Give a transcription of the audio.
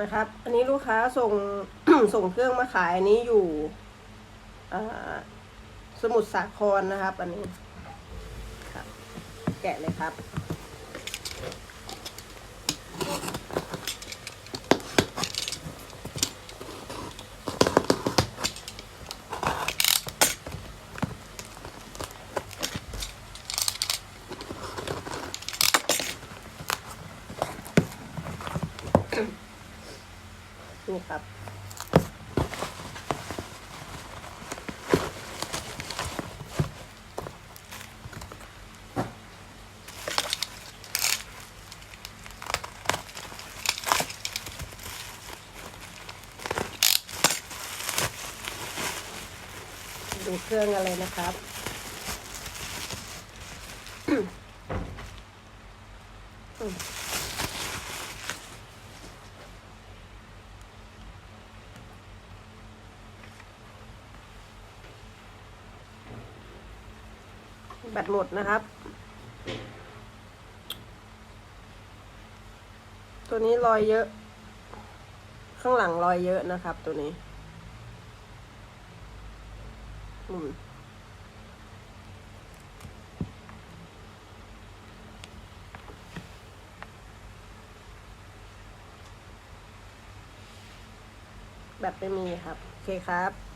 นะครับ อันนี้ลูกค้าส่ง ส่งเครื่องมาขายอันนี้อยู่สมุทรสาครนะครับ อันนี้ครับ แกะเลยครับ นี่ครับดูเครื่องอะไรนะครับ แบตหมดนะครับ ตัวนี้รอยเยอะ ข้างหลังรอยเยอะนะครับ ตัวนี้แบตไม่มีครับ โอเคครับ